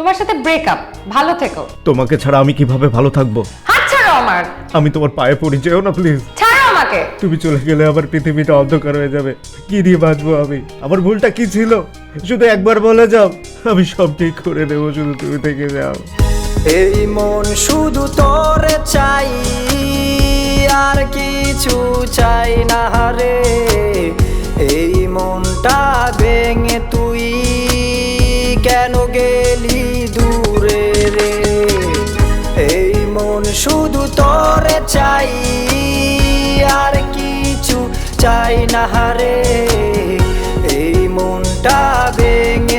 তোমার সাথে ব্রেকআপ ভালো থেকো। তোমাকে ছাড়া আমি কীভাবে ভালো থাকব? হাত ছাড়ো আমার। আমি তোমার পায়ে পড়ি যেও না প্লিজ ছাড়ো আমাকে। তুমি চলে গেলে আমার পৃথিবীটা অন্ধকার হয়ে যাবে। কি দিয়ে বাঁচবো আমি? আমার ভুলটা কি ছিল? শুধু একবার বলে যাও। আমি সব ঠিক করে দেবো শুধু তুমি থেকে যাও। এই মন শুধু তোরে চাই আর কিছু চাই না রে এই মনটা ভেঙে তুই কেন গেলি? চাই আর কিছু চাই না রে এই মনটা ভেঙে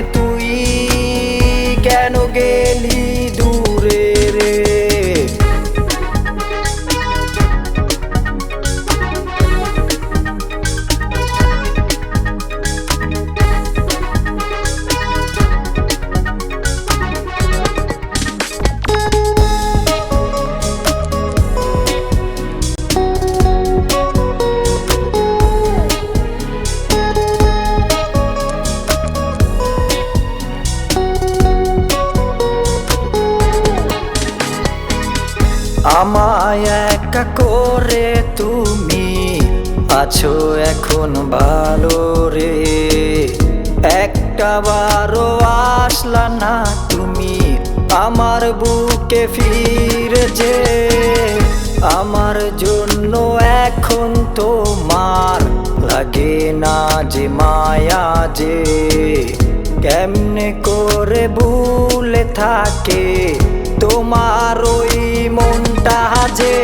আমায় একা করে তুমি আছো এখন ভালো রে। একটা বারো আসলা না তুমি আমার বুকে ফিরে যে। আমার জন্য এখন তোমার লাগে না যে মায়া যে। কেমনে করে ভুলে থাকে তোমার ওই মনটা যে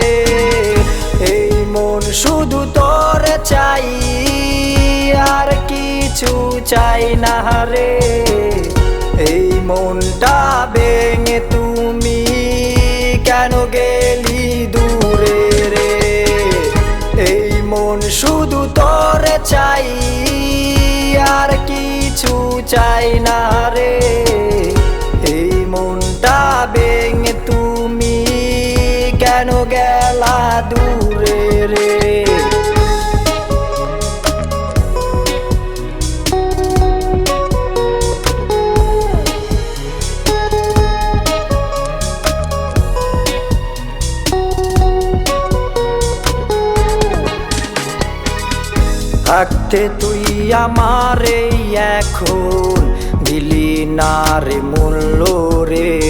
এই মন শুধু তোরে চাই, আর কিছু চাই না রে। এই মনটা ভেঙে তুমি কেন গেলি দূরে রে? এই মন শুধু তোরে চাই, আর কিছু চাই না রে। কেন গেলা দূরে রে? থাকতে তুই আমারে এখন দিলি না রে মূল্য রে।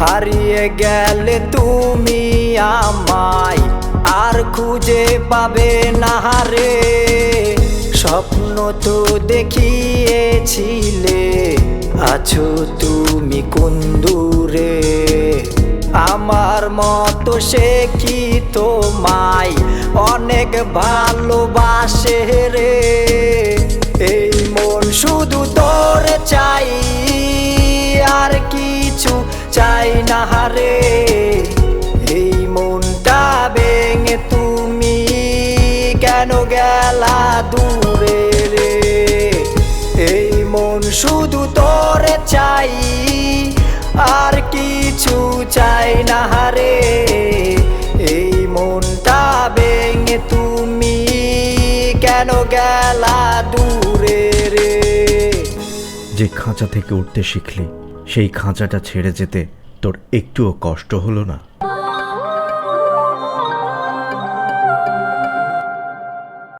হারিয়ে গেলে তুমি আমায় আর খুঁজে পাবে না রে স্বপ্ন তো দেখিয়েছিলে, আছো তুমি কোন দূরে? আমার মতো সে কি তোমায় অনেক ভালোবাসে রে? চাই না রে এই মনটা ভেঙে তুমি কেন গেলা দূরে রে? এই মন শুধু তোরে চাই, আর কিছু চাই না হারে। এই মনটা ভেঙে তুমি কেন গেলা দূরে রে? যে খাঁচা থেকে উঠতে শিখলি, সেই খাঁচাটা ছেড়ে যেতে তোর একটুও কষ্ট হলো না।